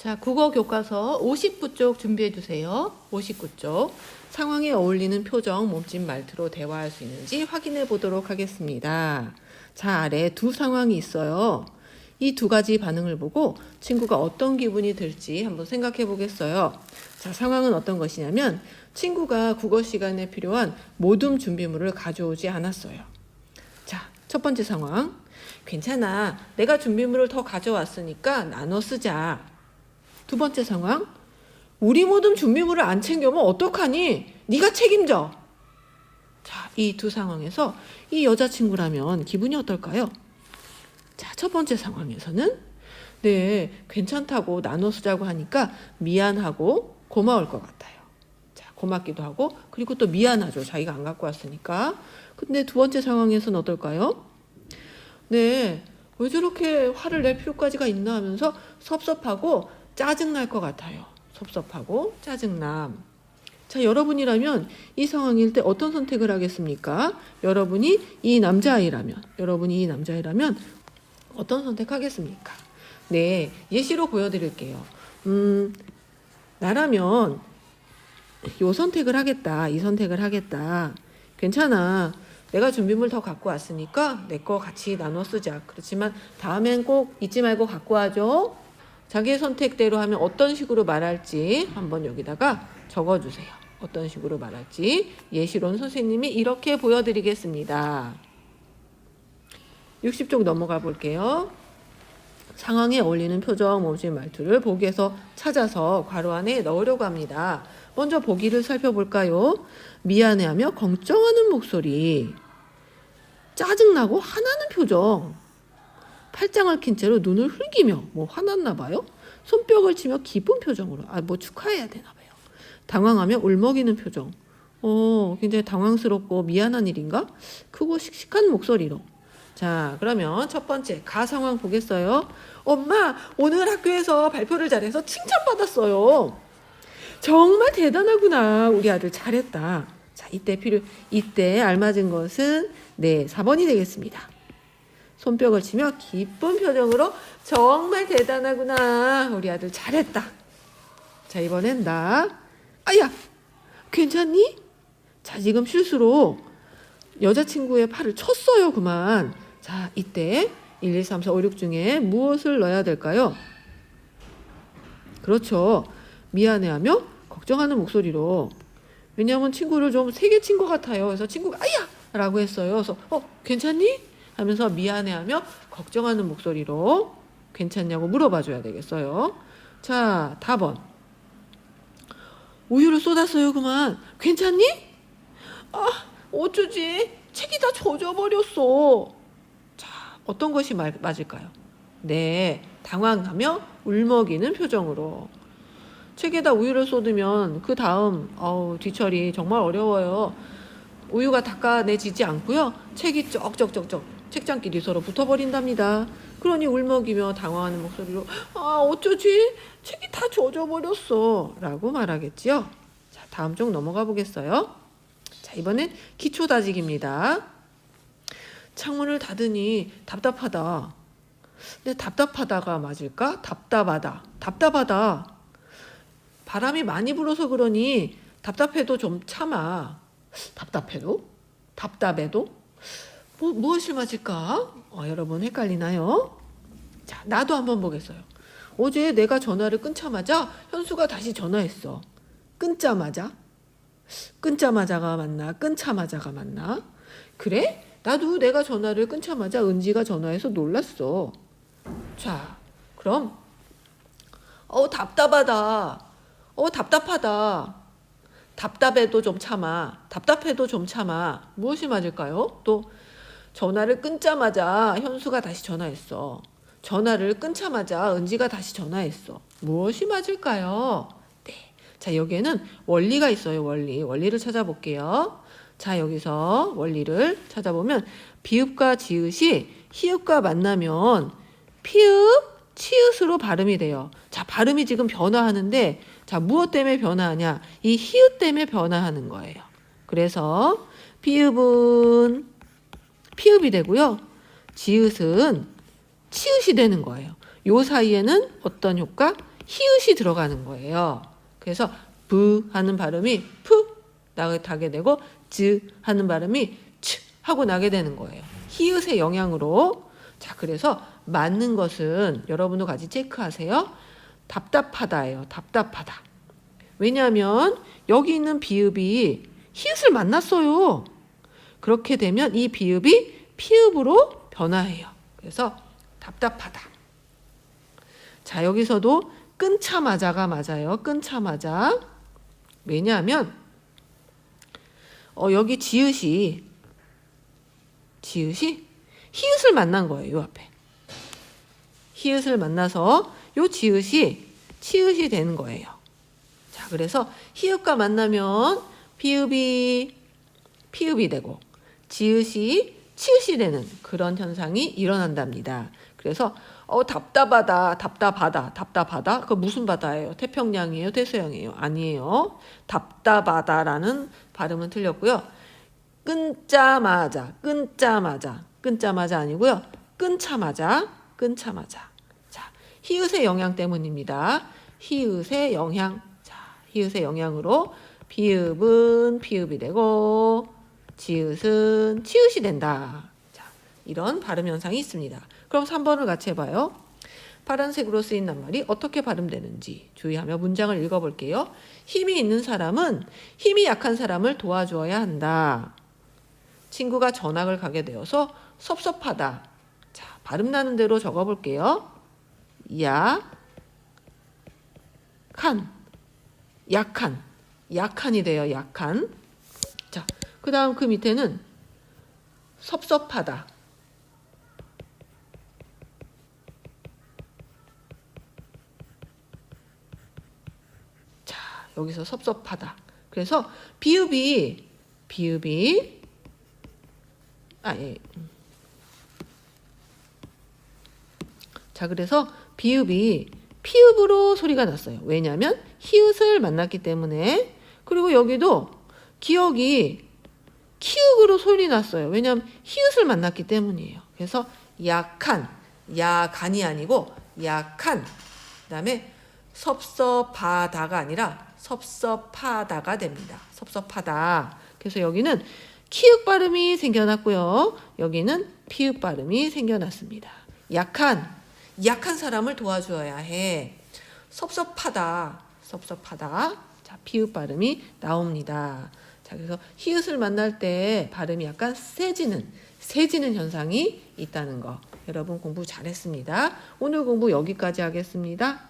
자, 국어 교과서 50부 쪽 준비해 주세요. 59 쪽. 상황에 어울리는 표정, 몸짓 말투로 대화할 수 있는지 확인해 보도록 하겠습니다. 자, 아래 두 상황이 있어요. 이 두 가지 반응을 보고 친구가 어떤 기분이 들지 한번 생각해 보겠어요. 자, 상황은 어떤 것이냐면 친구가 국어 시간에 필요한 모든 준비물을 가져오지 않았어요. 자, 첫 번째 상황. 괜찮아. 내가 준비물을 더 가져왔으니까 나눠 쓰자. 두 번째 상황. 우리 모든 준비물을 안 챙겨오면 어떡하니? 네가 책임져. 자, 이 두 상황에서 이 여자친구라면 기분이 어떨까요? 자, 첫 번째 상황에서는 네, 괜찮다고 나눠 쓰자고 하니까 미안하고 고마울 것 같아요. 자, 고맙기도 하고 그리고 또 미안하죠. 자기가 안 갖고 왔으니까. 근데 두 번째 상황에서는 어떨까요? 네, 왜 저렇게 화를 낼 필요까지가 있나 하면서 섭섭하고 짜증날 것 같아요. 섭섭하고 짜증남. 자, 여러분이라면 이 상황일 때 어떤 선택을 하겠습니까? 여러분이 이 남자아이라면, 여러분이 이 남자아이라면 어떤 선택하겠습니까? 네, 예시로 보여드릴게요. 음, 나라면 요 선택을 하겠다, 이 선택을 하겠다. 괜찮아. 내가 준비물 더 갖고 왔으니까 내 거 같이 나눠 쓰자. 그렇지만 다음엔 꼭 잊지 말고 갖고 와줘. 자기의 선택대로 하면 어떤 식으로 말할지 한번 여기다가 적어주세요. 어떤 식으로 말할지 예시론 선생님이 이렇게 보여드리겠습니다. 60쪽 넘어가 볼게요. 상황에 어울리는 표정, 몸짓 말투를 보기에서 찾아서 괄호 안에 넣으려고 합니다. 먼저 보기를 살펴볼까요? 미안해하며 걱정하는 목소리, 짜증나고 화나는 표정, 팔짱을 낀 채로 눈을 흘기며 뭐 화났나 봐요. 손뼉을 치며 기쁜 표정으로 아 뭐 축하해야 되나 봐요. 당황하며 울먹이는 표정. 어, 굉장히 당황스럽고 미안한 일인가? 크고 씩씩한 목소리로. 자, 그러면 첫 번째 가 상황 보겠어요. 엄마, 오늘 학교에서 발표를 잘해서 칭찬받았어요. 정말 대단하구나. 우리 아들 잘했다. 자, 이때 필요 이때 알맞은 것은 네, 4번이 되겠습니다. 손뼉을 치며 기쁜 표정으로 정말 대단하구나. 우리 아들 잘했다. 자, 이번엔 나. 아야! 괜찮니? 자, 지금 실수로 여자친구의 팔을 쳤어요, 그만. 자, 이때 1, 2, 3, 4, 5, 6 중에 무엇을 넣어야 될까요? 그렇죠. 미안해하며 걱정하는 목소리로. 왜냐하면 친구를 좀 세게 친 것 같아요. 그래서 친구가 아야! 라고 했어요. 그래서 어, 괜찮니? 하면서 미안해하며 걱정하는 목소리로 괜찮냐고 물어봐 줘야 되겠어요. 자, 다번. 우유를 쏟았어요, 그만. 괜찮니? 아, 어쩌지? 책이 다 젖어버렸어. 자, 어떤 것이 말, 맞을까요? 네, 당황하며 울먹이는 표정으로. 책에다 우유를 쏟으면 그 다음 어우 뒤처리 정말 어려워요. 우유가 닦아내지지 않고요. 책이 쩍쩍쩍쩍 책장끼리 서로 붙어버린답니다. 그러니 울먹이며 당황하는 목소리로 아 어쩌지? 책이 다 젖어버렸어 라고 말하겠지요. 자 다음 쪽 넘어가 보겠어요. 자 이번엔 기초 다지기입니다. 창문을 닫으니 답답하다. 근데 답답하다가 맞을까? 답답하다. 답답하다. 바람이 많이 불어서 그러니 답답해도 좀 참아. 답답해도? 답답해도? 뭐, 무엇이 맞을까? 어, 여러분 헷갈리나요? 자, 나도 한번 보겠어요. 어제 내가 전화를 끊자마자 현수가 다시 전화했어. 끊자마자? 끊자마자가 맞나? 끊자마자가 맞나? 그래? 나도 내가 전화를 끊자마자 은지가 전화해서 놀랐어. 자, 그럼 어 답답하다. 어 답답하다. 답답해도 좀 참아. 답답해도 좀 참아. 무엇이 맞을까요? 또 전화를 끊자마자 현수가 다시 전화했어. 전화를 끊자마자 은지가 다시 전화했어. 무엇이 맞을까요? 네. 자, 여기에는 원리가 있어요. 원리. 원리를 찾아볼게요. 자, 여기서 원리를 찾아보면 비읍과 지읒이 히읗과 만나면 피읍, 치읓으로 발음이 돼요. 자, 발음이 지금 변화하는데 자, 무엇 때문에 변화하냐? 이 히읗 때문에 변화하는 거예요. 그래서 피읍은 피읍이 되고요. 지읒은 치읓이 되는 거예요. 요 사이에는 어떤 효과? 히읗이 들어가는 거예요. 그래서 부 하는 발음이 푸 나게 되고 즈 하는 발음이 츠 하고 나게 되는 거예요. 히읗의 영향으로 자 그래서 맞는 것은 여러분도 같이 체크하세요. 답답하다예요. 답답하다. 왜냐하면 여기 있는 비읍이 히읗을 만났어요. 그렇게 되면 이 비읍이 피읍으로 변화해요. 그래서 답답하다. 자, 여기서도 끊자마자가 맞아요. 끊자마자. 왜냐하면 어, 여기 지읒이 지읒이 히읗을 만난 거예요. 요 앞에. 히읗을 만나서 요 지읒이 치읒이 되는 거예요. 자, 그래서 히읗과 만나면 비읍이 피읍이 되고 지읒이 치읒이 되는 그런 현상이 일어난답니다. 그래서 어 답답하다, 답답하다, 답답하다. 그 무슨 바다예요? 태평양이에요, 대서양이에요? 아니에요. 답답하다라는 발음은 틀렸고요. 끊자마자, 끊자마자, 끊자마자 아니고요. 끊자마자, 끊자마자. 자, 히읗의 영향 때문입니다. 히읗의 영향. 자, 히읗의 영향으로 비읍은 피읍이 되고 지읒은 치읒이 된다. 자, 이런 발음 현상이 있습니다. 그럼 3번을 같이 해봐요. 파란색으로 쓰인 낱말이 어떻게 발음되는지 주의하며 문장을 읽어볼게요. 힘이 있는 사람은 힘이 약한 사람을 도와주어야 한다. 친구가 전학을 가게 되어서 섭섭하다. 자, 발음 나는 대로 적어볼게요. 야, 칸, 약한, 약한이 돼요. 약한. 자, 그 다음 그 밑에는 섭섭하다. 자, 여기서 섭섭하다. 그래서 비읍이 비읍이 아 예. 자, 그래서 비읍이 피읍으로 소리가 났어요. 왜냐하면 히읗을 만났기 때문에 그리고 여기도 기억이 키읔으로 소리 났어요. 왜냐하면 히읗을 만났기 때문이에요. 그래서 약한, 야간이 아니고 약한. 그 다음에 섭섭하다가 아니라 섭섭하다가 됩니다. 섭섭하다. 그래서 여기는 키읔 발음이 생겨났고요. 여기는 피읍 발음이 생겨났습니다. 약한, 약한 사람을 도와줘야 해. 섭섭하다, 섭섭하다. 자, 피읍 발음이 나옵니다. 자, 그래서 히읗을 만날 때 발음이 약간 세지는, 세지는 현상이 있다는 거. 여러분 공부 잘했습니다. 오늘 공부 여기까지 하겠습니다.